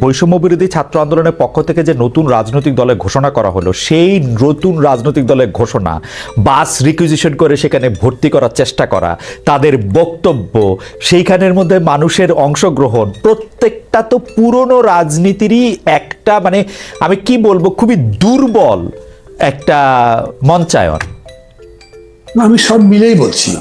বৈষম্য বিরোধী ছাত্র আন্দোলনের পক্ষ থেকে যে নতুন রাজনৈতিক দলে ঘোষণা করা হলো, সেই নতুন রাজনৈতিক দলের ঘোষণা, বাস রিকুইজিশন করে সেখানে ভর্তি করার চেষ্টা করা, তাদের বক্তব্য, সেইখানের মধ্যে মানুষের অংশগ্রহণ, প্রত্যেকটা তো পুরনো রাজনীতিরই একটা মানে আমি কি বলব, খুবই দুর্বল একটা মঞ্চায়ন। আমি সব মিলেই বলছি।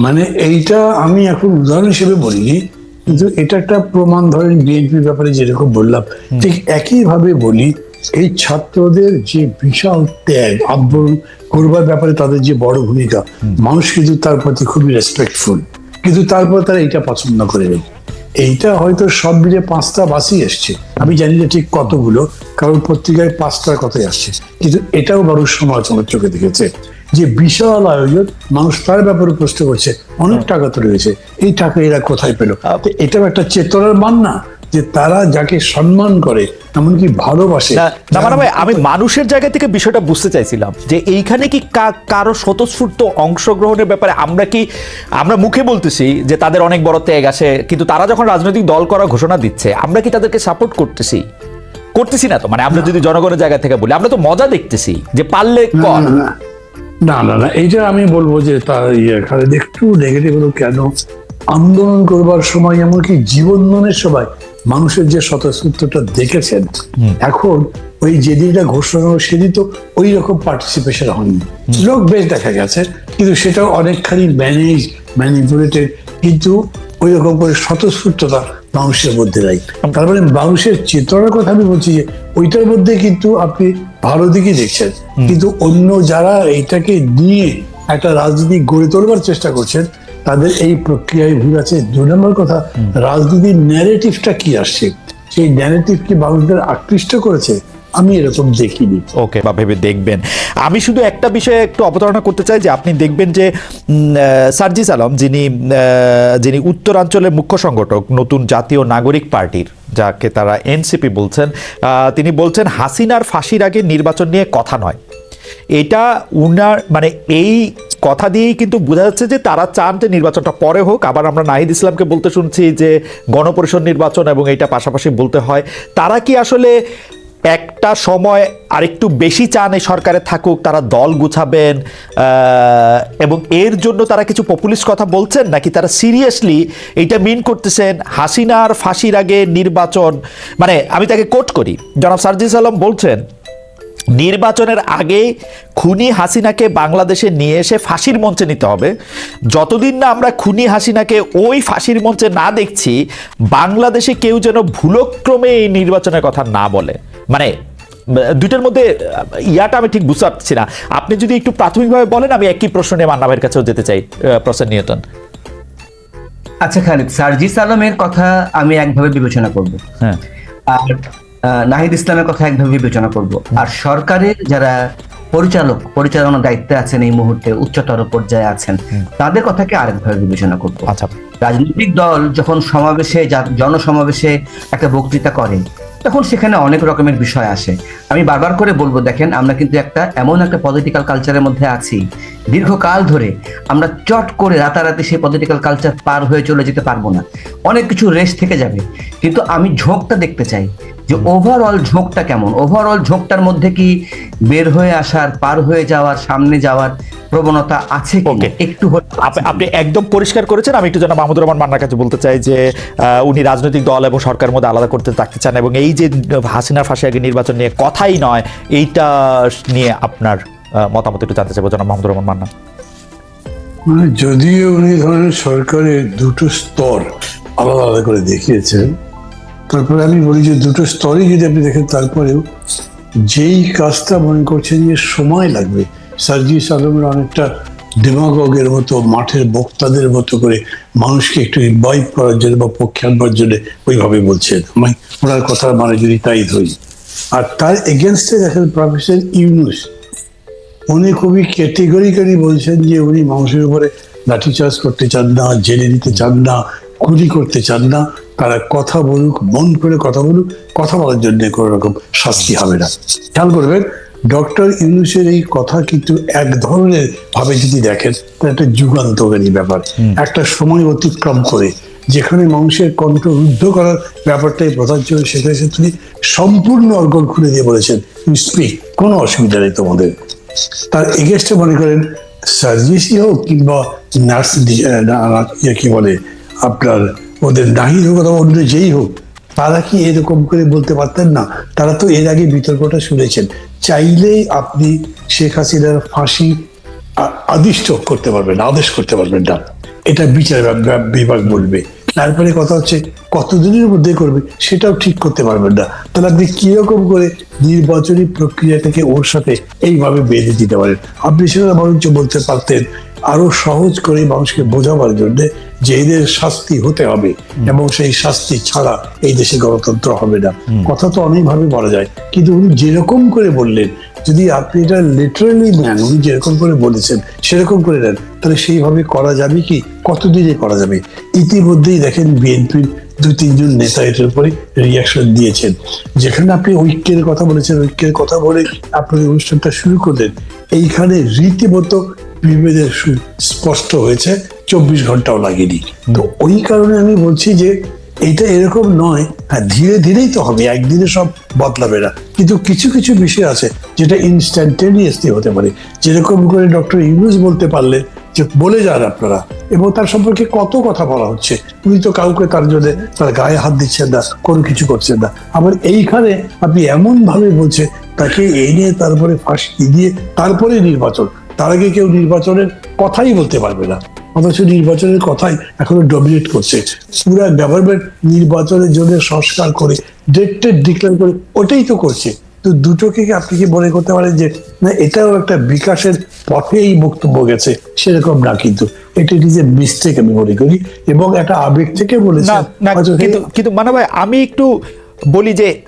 মানে এইটা আমি এখন উদাহরণ হিসেবে বলিনি। কিন্তু এটা একটা প্রমাণ ধরেন বিএনপির ব্যাপারে যেরকম বললাম, ঠিক একইভাবে বলি, এই ছাত্রদের যে বিশাল ত্যাগ আন্দোলন করবার ব্যাপারে তাদের যে বড় ভূমিকা, মানুষ কিন্তু তার প্রতি খুবই রেসপেক্টফুল কিন্তু তারপর তারা এটা পছন্দ করে নেই। এইটা হয়তো সব মিলে পাঁচটা বাসই এসছে আমি জানি না ঠিক কতগুলো, কারণ পত্রিকায় পাঁচটার কথাই আসছে, কিন্তু এটাও বড় সমালোচনার চোখে দেখেছে। যে বিশাল আয়োজন মানুষ তার ব্যাপারে প্রশ্ন করছে অনেক টাকা তো রয়েছে এই টাকা এরা কোথায় পেল? এটাও একটা চেতনার মান না যে তারা যাকে সম্মান করে এমনকি ভালোবাসে মানে ভাই, আমি মানুষের জায়গা থেকে বিষয়টা বুঝতে চাইছিলাম যে এইখানে কি কারও স্বতঃস্ফূর্ত অংশগ্রহণের ব্যাপারে আমরা কি আমরা মুখে বলতেছি যে তাদের অনেক বড় ত্যাগ আসে কিন্তু তারা যখন রাজনৈতিক দল করা ঘোষণা দিচ্ছে আমরা কি তাদেরকে সাপোর্ট করতেছি? করতেছি না তো মানে আমরা যদি জনগণের জায়গা থেকে বলি আমরা তো মজা দেখতেছি যে পারলে কর। না, না। না এইটা আমি বলব যে তার ইয়ে একটু নেগেটিভ হলো কেন? আন্দোলন করবার সময় এমনকি জীবনদানের সময় মানুষের যে স্বতঃস্ফূর্তটা দেখেছেন এখন ওই যেদিন এটা ঘোষণা হলো সেদিন তো ওই রকম পার্টিসিপেশন হয়নি। লোক বেশ দেখা গেছে কিন্তু সেটাও অনেকখানি ম্যানেজ ম্যানিপুলেটেড কিন্তু ওই রকম করে স্বতঃস্ফূর্ততা মানুষের মধ্যে নাই। তার মানে মানুষের চেতনার কথা আমি বলছি যে ওইটার মধ্যে কিন্তু আপনি ভালো দিকে দেখছেন। কিন্তু অন্য যারা এইটাকে নিয়ে একটা রাজনীতি গড়ে তোলবার চেষ্টা করছেন তাদের এই প্রক্রিয়ায় ভুল আছে। দুই নম্বর কথা রাজনীতির ন্যারেটিভটা কি আসছে? সেই ন্যারেটিভ কি মানুষদের আকৃষ্ট করেছে? আমি এরকম দেখিনি। ওকে, বা ভেবে দেখবেন। আমি শুধু একটা বিষয়ে একটু অবতারণা করতে চাই যে আপনি দেখবেন যে সার্জিস আলম যিনি যিনি উত্তরাঞ্চলের মুখ্য সংগঠক, নতুন জাতীয় নাগরিক পার্টির, যাকে তারা এনসিপি বলছেন তিনি বলছেন, হাসিনার ফাঁসির আগে নির্বাচন নিয়ে কথা নয়। এটা উনার মানে এই কথা দিয়েই কিন্তু বোঝা যাচ্ছে যে তারা চান যে নির্বাচনটা পরে হোক। আবার আমরা নাহিদ ইসলামকে বলতে শুনছি যে গণপরিষদ নির্বাচন এবং এটা পাশাপাশি বলতে হয়। তারা কি আসলে একটা সময় আরেকটু বেশি চান এই সরকারে থাকুক, তারা দল গুছাবেন এবং এর জন্য তারা কিছু পপুলিস্ট কথা বলছেন নাকি তারা সিরিয়াসলি এইটা মিন করতেছেন? হাসিনার ফাঁসির আগে নির্বাচন মানে আমি তাকে কোট করি। জনাব সার্জিস আলম বলছেন, নির্বাচনের আগে খুনি হাসিনাকে বাংলাদেশে নিয়ে এসে ফাঁসির মঞ্চে নিতে হবে। যতদিন না আমরা খুনি হাসিনাকে ওই ফাঁসির মঞ্চে না দেখছি, বাংলাদেশে কেউ যেন ভুলক্রমে এই নির্বাচনের কথা না বলে। মানে দুইটার মধ্যে ইয়াটা আমি ঠিক বুঝতে পারছি না। আপনি যদি একটু প্রাথমিকভাবে বলেন আমি একই প্রশ্ন নিয়ে মান্না ভাইয়ের কাছেও যেতে চাই প্রসেন নিয়তন আচ্ছা খালিদ সার্জিস আলমের কথা আমি একভাবে বিবেচনা করব। হ্যাঁ। আর নাহিদ ইসলামের কথা একভাবে বিবেচনা করব। আর সরকারের যারা পরিচালক পরিচালনার দায়িত্বে আছেন এই মুহূর্তে উচ্চতর পর্যায়ে আছেন তাদের কথাকে আরেকভাবে বিবেচনা করব। আচ্ছা। রাজনৈতিক দল যখন সমাবেশে জনসমাবেশে একটা বক্তৃতা করে তখন সেখানে অনেক রকমের বিষয় আসে। আমি বারবার করে বলব, দেখেন, আমরা কিন্তু একটা এমন একটা পলিটিক্যাল কালচারের মধ্যে আছি। দীর্ঘকাল ধরে আমরা চট করে রাতারাতি সেই পলিটিক্যাল কালচার পার হয়ে চলে যেতে পারব না। অনেক কিছু রেস থেকে যাবে। কিন্তু আমি ঝোঁকটা দেখতে চাই যে ওভারঅল ঝোঁকটা কেমন? ওভারঅল ঝোঁকটার মধ্যে কি বের হয়ে আসার, পার হয়ে যাওয়ার, সামনে যাওয়ার প্রবণতা আছে কি একটু আপ- আপনি একদম পরিষ্কার করেছেন। আমি একটু যেন মাহমুদুর রহমান মান্নার কাছে বলতে চাই যে উনি রাজনৈতিক দল এবং সরকারের মধ্যে আলাদা করতে থাকতে চান এবং এই যে হাসিনার ফাঁসি আগে নির্বাচন নিয়ে কথাই নয় এইটা নিয়ে আপনার মতামত একটু জানতে চাইব জনাব মাহমুদুর রহমান মান্না। মানে যদিও উনি ধরেন সরকারের দুটো স্তর আলাদা আলাদা করে দেখিয়েছেন তারপরে আমি বলি যে দুটো স্তরই যদি আপনি দেখেন তারপরেও যেই কাজটা মনে করছেন যে সময় লাগবে সার্জিস আলমের অনেকটা ডেমাগগের মতো, মাঠের বক্তাদের মতো করে মানুষকে একটু ইনভাইট করার জন্য বা পক্ষে আনবার জন্য ওইভাবে বলছেন আমি ওনার কথার মানে যদি তাই ধরি। আর তার এগেনস্টে দেখেন প্রফেসর ইউনুস, উনি খুবই ক্যাটেগরিক্যালি বলছেন যে উনি মানুষের উপরে লাঠিচার্জ করতে চান না, জেলে দিতে চান না, গুলি করতে চান না, তারা কথা বলুক, মন করে কথা বলুক, কথা বলার জন্য কোনো রকম শাস্তি হবে না। খেয়াল করবেন ডক্টর ইউনুসের এই কথা কিন্তু এক ধরনের ভাবে যদি দেখেন তা একটা যুগান্তকারী ব্যাপার। একটা সময় অতিক্রম করে যেখানে মানুষের কণ্ঠ রুদ্ধ করার ব্যাপারটাই প্রধান ছিল সেখানে তিনি সম্পূর্ণ অর্গল খুলে দিয়ে বলেছেন স্পিক কোনো অসুবিধা নেই তোমাদের। তার এগেস্টে মনে করেন সার্জিসই হোক কিংবা নার্স ইয়ে কি বলে আপনার ওদের নাহিদ হোক অথবা অন্য যেই হোক তারা কি এরকম করে বলতে পারতেন না? তারা তো এর আগে বিতর্কটা শুনেছেন। চাইলেই আপনি শেখ হাসিনার ফাঁসি আদিষ্ট করতে পারবেন, আদেশ করতে পারবেন না। এটা বিচার বিভাগ- বলবে। তারপরে কথা হচ্ছে কতদিনের মধ্যে করবে সেটাও ঠিক করতে পারবেন না। তাহলে আপনি কীরকম করে নির্বাচনী প্রক্রিয়াটাকে ওর সাথে এইভাবে বেঁধে দিতে পারেন? আপনি সেটা বরঞ্চ বলতে পারতেন আরও সহজ করে মানুষকে বোঝাবার জন্য যে এদের শাস্তি হতে হবে এবং সেই শাস্তি ছাড়া এই দেশে গণতন্ত্র হবে না। কথা তো অনেকভাবে বলা যায়। কিন্তু উনি যেরকম করে বললেন যদি আপনি এটা লিটারালি নেন উনি যেরকম করে বলেছেন সেরকম করে নেন তাহলে সেইভাবে করা যাবে কি? কতদিনে করা যাবে? ইতিমধ্যেই দেখেন বিএনপির দু তিনজন নেতা এটার উপরে রিয়াকশন দিয়েছেন। যেখানে আপনি ঐক্যের কথা বলেছেন, ঐক্যের কথা বলে আপনি অনুষ্ঠানটা শুরু করলেন। এইখানে রীতিমতো বিভেদের স্পষ্ট হয়েছে, চব্বিশ ঘন্টাও লাগেনি। তো ওই কারণে আমি বলছি যে এটা এরকম নয়। হ্যাঁ ধীরে ধীরেই তো হবে, একদিনে সব বদলাবে না। কিন্তু কিছু কিছু বিষয় আছে যেটা ইনস্ট্যান্টেনিয়াসলি হতে পারে। যেরকম করে ডক্টর ইউনুস বলতে পারলেন যে বলে যান আপনারা। এবং তার সম্পর্কে কত কথা বলা হচ্ছে। উনি তো কাউকে তার জন্য তার গায়ে হাত দিচ্ছেন না, কোনো কিছু করছেন না। আবার এইখানে আপনি এমন ভাবে বলছে তাকে এনে তারপরে ফাঁসি দিয়ে তারপরে নির্বাচন। তার আগে কেউ নির্বাচনের কথাই বলতে পারবে না। অথচ নির্বাচনের কথাই এখনও ডমিনেট করছে। পুরা গভর্নমেন্ট নির্বাচনের জন্য সংস্কার করে ডেট ডিক্লেয়ার করে, ওটাই তো করছে। তো দুটোকে আপনি কি মনে করতে পারেন যে না এটাও একটা বিকাশের পথে এই বক্তব্য গেছে? সেরকম না কিন্তু। এটা ইজ এ মিস্টেক আমি মনে করি। এবং একটা আবেগ থেকে বলেছে কিন্তু কিন্তু মানে ভাই আমি একটু বলি যে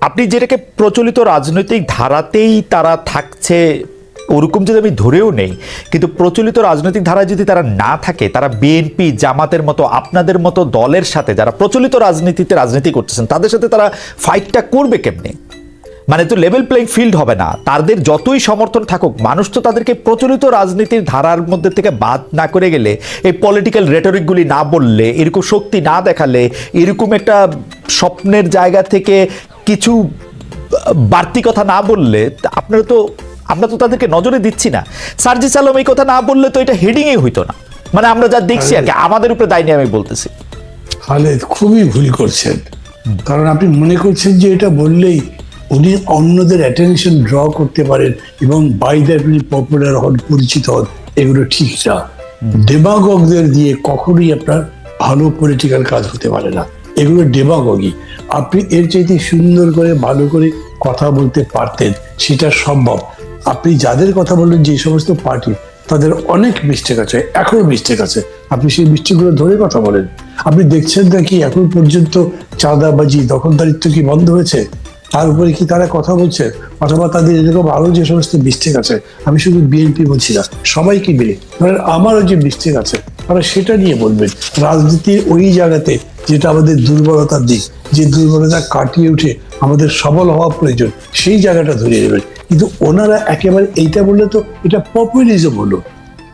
আপনি যেটাকে প্রচলিত রাজনৈতিক ধারাতেই তারা থাকছে ওরকম যদি আমি ধরেও নেই কিন্তু প্রচলিত রাজনৈতিক ধারায় যদি তারা না থাকে তারা বিএনপি জামাতের মতো আপনাদের মতো দলের সাথে যারা প্রচলিত রাজনীতিতে রাজনীতি করতেছেন তাদের সাথে তারা ফাইটটা করবে কেমনে? মানে তো লেভেল প্লেইং ফিল্ড হবে না। তাদের যতই সমর্থন থাকুক মানুষ তো তাদেরকে প্রচলিত রাজনীতির ধারার মধ্যে থেকে বাদ না করে গেলে এই পলিটিক্যাল রেটরিকগুলি না বললে এরকম শক্তি না দেখালে এরকম একটা স্বপ্নের জায়গা থেকে কিছু বাড়তি কথা না বললে আপনারা তো আমরা তো তাদেরকে নজরে দিচ্ছি না। সার্জিস আলম এই কথা না বললে তো এটা হেডিংই হইতো না। মানে আমরা যা দেখছি আর কি আমাদের উপরে দায় নিয়ে আমি বলতেছি। খালেদ খুবই ভুল করছেন। কারণ আপনি মনে করছেন যে এটা বললেই উনি অন্যদের অ্যাটেনশন ড্র করতে পারেন এবং বাই দ্যাট উনি পপুলার হন পরিচিত হন এগুলো ঠিক না। ডেমাগগদের দিয়ে কখনোই আপনার ভালো পলিটিক্যাল কাজ হতে পারে না। এগুলো ডেমাগগি আপনি এর চাইতে সুন্দর করে ভালো করে কথা বলতে পারতেন সেটা সম্ভব। আপনি যাদের কথা বললেন যে সমস্ত পার্টি তাদের অনেক মিস্টেক আছে এখনও মিস্টেক আছে। আপনি সেই মিস্টেকগুলো ধরে কথা বলেন। আপনি দেখছেন নাকি এখন পর্যন্ত চাঁদাবাজি দখলদারিত্ব কি বন্ধ হয়েছে? তার উপরে কি তারা কথা বলছে? অথবা তাদের এরকম আরও যে সমস্ত মিস্টেক আছে, আমি শুধু বিএনপি বলছি না, সবাইকে মিলে। ধরেন আমারও যে মিস্টেক আছে, তারা সেটা নিয়ে বলবেন। রাজনীতির ওই জায়গাতে যেটা আমাদের দুর্বলতার দিক, যে দুর্বলতা কাটিয়ে উঠে আমাদের সবল হওয়া প্রয়োজন, সেই জায়গাটা ধরিয়ে দেবেন। কিন্তু ওনারা একেবারে এইটা বললে তো এটা পপুলিজম হলো।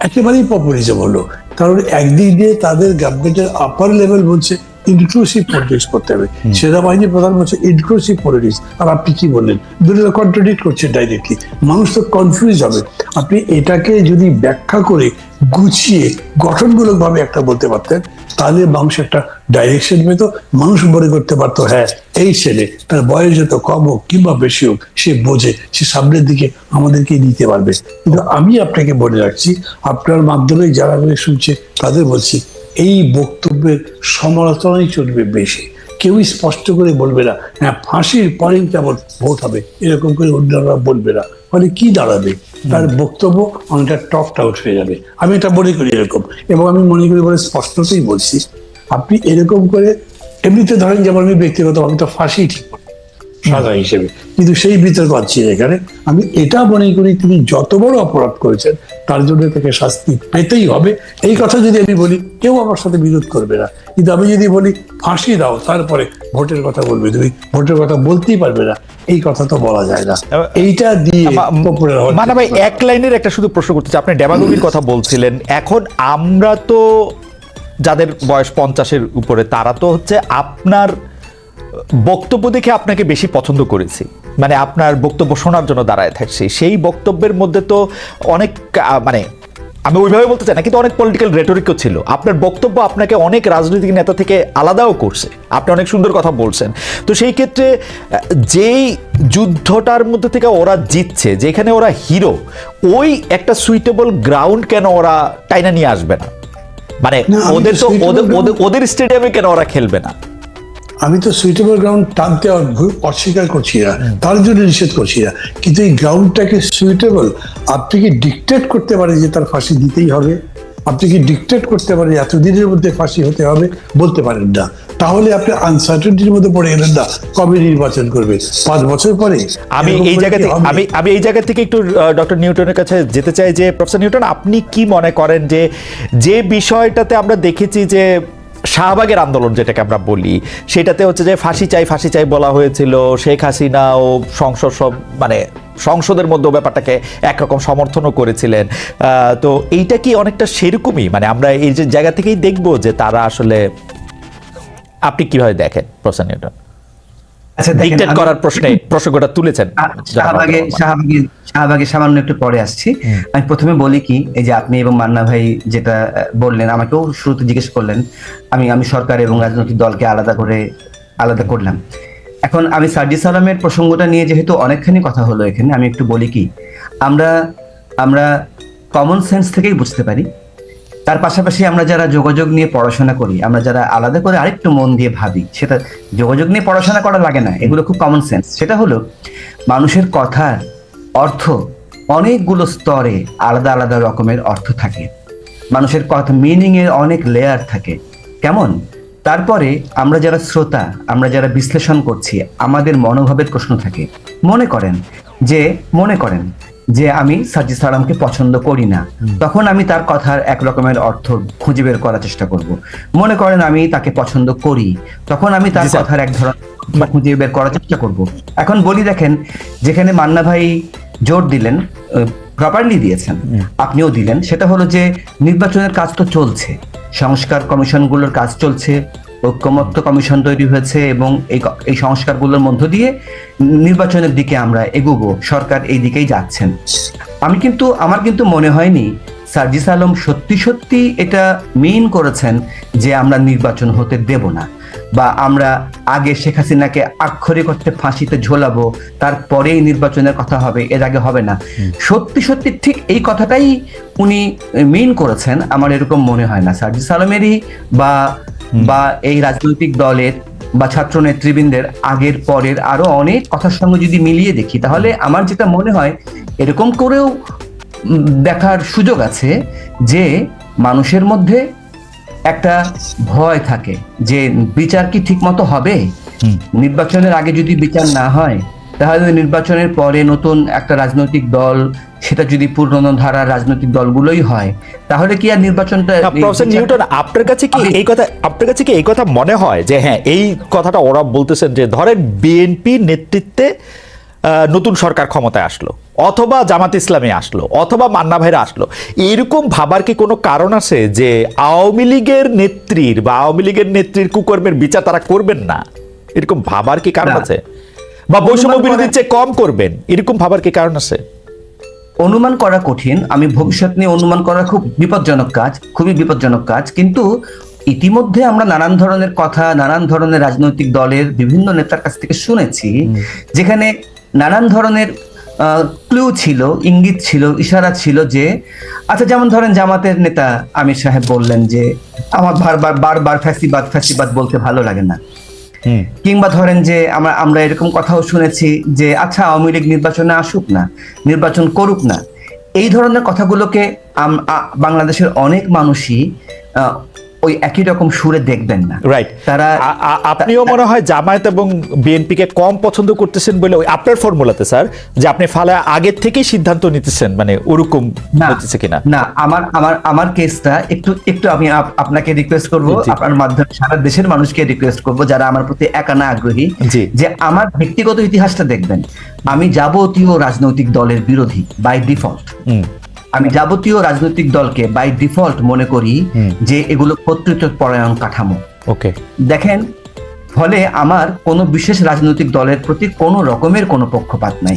একেবারেই পপুলিজম হলো। কারণ একদিক দিয়ে তাদের গভর্নমেন্টের আপার লেভেল বলছে ইনক্লুসিভ পলিটিক্স করতে হবে। সেনাবাহিনী প্রধান বলছে ইনক্লুসিভ পলিটিক্স আর আপনি কি বললেন? দুটো কন্ট্রাডিক্ট করছে ডাইরেক্টলি মানুষ তো কনফিউজ হবে। আপনি এটাকে যদি ব্যাখ্যা করে গুছিয়ে গঠনমূলক ভাবে একটা বলতে পারতেন তাহলে মানুষ একটা ডাইরেকশন পেত মানুষ মনে করতে পারতো হ্যাঁ এই ছেলে তার বয়স যত কম হোক কিংবা বেশি হোক সে বোঝে সে সামনের দিকে আমাদেরকে নিতে পারবে। কিন্তু আমি আপনাকে বলে রাখছি আপনার মাধ্যমে যারা শুনছে তাদের বলছি এই বক্তব্যের সমালোচনাই চলবে বেশি। কেউই স্পষ্ট করে বলবে না হ্যাঁ ফাঁসির পরেই কেমন ভোট হবে, এরকম করে অন্যরা বলবে না। ফলে কি দাঁড়াবে? তার বক্তব্য অনেকটা টকড আউট হয়ে যাবে। আমি এটা মনে করি এরকম। এবং আমি মনে করি বলে স্পষ্টতেই বলছি, আপনি এরকম করে, এমনিতে ধরেন যেমন আমি ব্যক্তিগত আমি তো ফাঁসি ঠিক সাজা হিসেবে। কিন্তু সেই বিতর্ক আছে এখানে। আমি এটা মনে করি তিনি যত বড় অপরাধ করেছেন তার জন্য তাকে শাস্তি পেতেই হবে। এই কথা যদি আমি বলি কেউ আমার সাথে বিরোধ করবে না। কিন্তু আমি যদি বলি ফাঁসি দাও তারপরে ভোটের কথা বলবে। তুমি ভোটের কথা বলতেই পারবে না। এই কথা তো বলা যায় না। এইটা দিয়ে মানে ভাই এক লাইনের একটা শুধু প্রশ্ন করতে চাই। আপনি ডেমাগোগির কথা বলছিলেন। এখন আমরা তো যাদের বয়স পঞ্চাশের উপরে তারা তো হচ্ছে আপনার বক্তব্য দেখে আপনাকে বেশি পছন্দ করেছি। মানে আপনার বক্তব্য শোনার জন্য দাঁড়ায় থাকছি। সেই বক্তব্যের মধ্যে তো অনেক মানে আমি ওইভাবে বলতে চাই না কিন্তু অনেক পলিটিক্যাল রেটরিকও ছিল। আপনার বক্তব্য আপনাকে অনেক রাজনৈতিক নেতা থেকে আলাদাও করছে। আপনি অনেক সুন্দর কথা বলছেন। তো সেই ক্ষেত্রে যেই যুদ্ধটার মধ্যে থেকে ওরা জিতছে যেখানে ওরা হিরো ওই একটা সুইটেবল গ্রাউন্ড কেন ওরা টাইনা নিয়ে আসবে না? মানে ওদের তো ওদের ওদের স্টেডিয়ামে কেন ওরা খেলবে না? আমি তো সুইটেবল গ্রাউন্ড টানতে অস্বীকার করছি না তার জন্য নিষেধ করছি না। কিন্তু এই গ্রাউন্ডটাকে সুইটেবল আপনি কি ডিকটেট করতে পারেন যে তার ফাঁসি দিতেই হবে? আপনি কি ডিকটেট করতে পারেন এতদিনের মধ্যে ফাঁসি হতে হবে? বলতে পারেন না। তাহলে আপনি আনসার্টেনটির মধ্যে পড়ে গেলেন না। কবে নির্বাচন করবে? পাঁচ বছর পরে? আমি এই জায়গা থেকে আমি আমি এই জায়গা থেকে একটু ডক্টর নিউটনের কাছে যেতে চাই যে প্রফেসর নিউটন আপনি কি মনে করেন যে যে বিষয়টাতে আমরা দেখেছি যে শাহবাগের আন্দোলন যেটাকে আমরা বলি, সেটাতে হচ্ছে যে ফাঁসি চাই ফাঁসি চাই বলা হয়েছিল, শেখ হাসিনা ও সংসদ সব মানে সংসদের মধ্যে ব্যাপারটাকে একরকম সমর্থনও করেছিলেন। তো এইটা কি অনেকটা সেরকমই? মানে আমরা এই যে জায়গা থেকেই দেখব যে তারা আসলে, আপনি কীভাবে দেখেন প্রসেন নিউটন ডিকটেট করার প্রশ্নে প্রসঙ্গটা তুলেছেন। শাহবাগে শাহবাগে শাহবাগে সামান্য একটু পরে আসছি। আমি প্রথমে বলি কি এই যে আপনি এবং মান্না ভাই যেটা বললেন আমাকেও শুরুতে জিজ্ঞেস করলেন। আমি আমি সরকার এবং রাজনৈতিক দলকে আলাদা করে আলাদা করলাম। এখন আমি সার্জি সালামের প্রসঙ্গটা নিয়ে যেহেতু অনেকখানি কথা হলো এখানে আমি একটু বলি কি আমরা আমরা কমন সেন্স থেকেই বুঝতে পারি। তার পাশাপাশি আমরা যারা যোগাযোগ নিয়ে পড়াশোনা করি, আমরা যারা আলাদা করে আরেকটু মন দিয়ে ভাবি, সেটা যোগাযোগ নিয়ে পড়াশোনা করা লাগে না, এগুলো খুব কমন সেন্স সেটা হলো, মানুষের কথার অর্থ অনেকগুলো স্তরে আলাদা আলাদা রকমের অর্থ থাকে। মানুষের কথা মিনিং এর অনেক লেয়ার থাকে। কেমন? তারপরে আমরা যারা শ্রোতা, আমরা যারা বিশ্লেষণ করছি, আমাদের মনোভাবের প্রশ্ন থাকে। মনে করেন যে, মনে করেন যে আমি সার্জি সালামকে পছন্দ করি না। তখন আমি তার কথার এক রকমের অর্থ খুঁজে বের করার চেষ্টা করব। মনে করেন আমি তাকে পছন্দ করি তখন আমি তার কথার এক ধরনের খুঁজে বের করার চেষ্টা করব। এখন বলি দেখেন যেখানে মান্না ভাই জোর দিলেন প্রপারলি দিয়েছেন আপনিও দিলেন সেটা হলো যে নির্বাচনের কাজ তো চলছে সংস্কার কমিশনগুলোর কাজ চলছে ঐক্যমত্য কমিশন তৈরি হয়েছে এবং এই সংস্কারগুলোর মধ্য দিয়ে নির্বাচনের দিকে আমরা এগোবো সরকার এই দিকেই যাচ্ছেন। আমি কিন্তু আমার কিন্তু মনে হয়নি সার্জিস আলম সত্যি সত্যি এটা মিন করেছেন যে আমরা নির্বাচন হতে দেব না বা আমরা আগে শেখ হাসিনাকে আক্ষরিক অর্থে ফাঁসিতে ঝোলাবো তারপরেই নির্বাচনের কথা হবে এর আগে হবে না। সত্যি সত্যি ঠিক এই কথাটাই উনি মিন করেছেন আমার এরকম মনে হয় না। সার্জিস আলমেরই বা বা এই রাজনৈতিক দলের বা ছাত্র নেতৃবৃন্দের আগের পরের আরও অনেক কথার সঙ্গে যদি মিলিয়ে দেখি তাহলে আমার যেটা মনে হয় এরকম করেও দেখার সুযোগ আছে যে মানুষের মধ্যে একটা ভয় থাকে যে বিচার কি ঠিক মতো হবে নির্বাচনের আগে যদি বিচার না হয় তাহলে নির্বাচনের পরে নতুন একটা রাজনৈতিক দল সেটা যদি পুরনো ধারার রাজনৈতিক দলগুলোই হয় তাহলে কি আর নির্বাচনটা প্রফেসর নিউটন আপনার কাছে কি এই কথা আপনার কাছে কি এই কথা মনে হয় যে হ্যাঁ এই কথাটা ওরা বলতেছেন যে ধরেন বিএনপি নেতৃত্বে নতুন সরকার ক্ষমতায় আসলো অথবা জামাত ইসলামী আসলো অথবা মান্না ভাইরা আসলো এরকম ভাবার কি কোনো কারণ আছে যে আওয়ামী লীগের নেত্রীর বা আওয়ামী লীগের নেত্রীর কুকর্মের বিচার তারা করবেন না? এরকম ভাবার কি কারণ আছে? বা বৈষম্য বিরোধীর চেয়ে কম করবেন এরকম ভাবার কি কারণ আছে? অনুমান করা কঠিন আমি ভবিষ্যৎ নিয়ে অনুমান করা খুব বিপজ্জনক কাজ খুবই বিপজ্জনক কাজ কিন্তু ইতিমধ্যে আমরা নানান ধরনের কথা নানান ধরনের রাজনৈতিক দলের বিভিন্ন নেতার কাছ থেকে শুনেছি যেখানে নানান ধরনের ক্লু ছিল ইঙ্গিত ছিল ইশারা ছিল যে আচ্ছা যেমন ধরেন জামাতের নেতা আমির সাহেব বললেন যে আমার বারবার বারবার ফ্যাসিবাদ ফ্যাসিবাদ বলতে ভালো লাগে না। কিংবা ধরেন যে আমরা আমরা এরকম কথাও শুনেছি যে আচ্ছা আওয়ামী লীগ নির্বাচনে আসুক না, নির্বাচন করুক না। এই ধরনের কথাগুলোকে বাংলাদেশের অনেক মানুষই ওই একই রকম সুরে দেখবেন না। রাইট তারা আপনিও মনে হয় জামায়াত এবং বিএনপিকে কম পছন্দ করতেছেন বলে ওই আপনার ফর্মুলাতে স্যার যে আপনি ফালা আগের থেকেই সিদ্ধান্ত নিতেছেন মানে ওরকম হচ্ছে কিনা? না আমার আমার আমার কেসটা একটু একটু আমি আপনাকে রিকোয়েস্ট করব আপনার মাধ্যমে সারা দেশের মানুষকে রিকোয়েস্ট করব যারা আমার প্রতি একানা আগ্রহী যে আমার ব্যক্তিগত ইতিহাসটা দেখবেন। আমি যাবতীয় রাজনৈতিক দলের বিরোধী বাই ডিফল্ট আমি যাবতীয় রাজনৈতিক দলকে বাই ডিফল্ট মনে করি যে এগুলো কর্তৃত্ব পরায়ণ কাঠামো। ওকে। দেখেন ফলে আমার কোনো বিশেষ রাজনৈতিক দলের প্রতি কোনো রকমের কোনো পক্ষপাত নাই।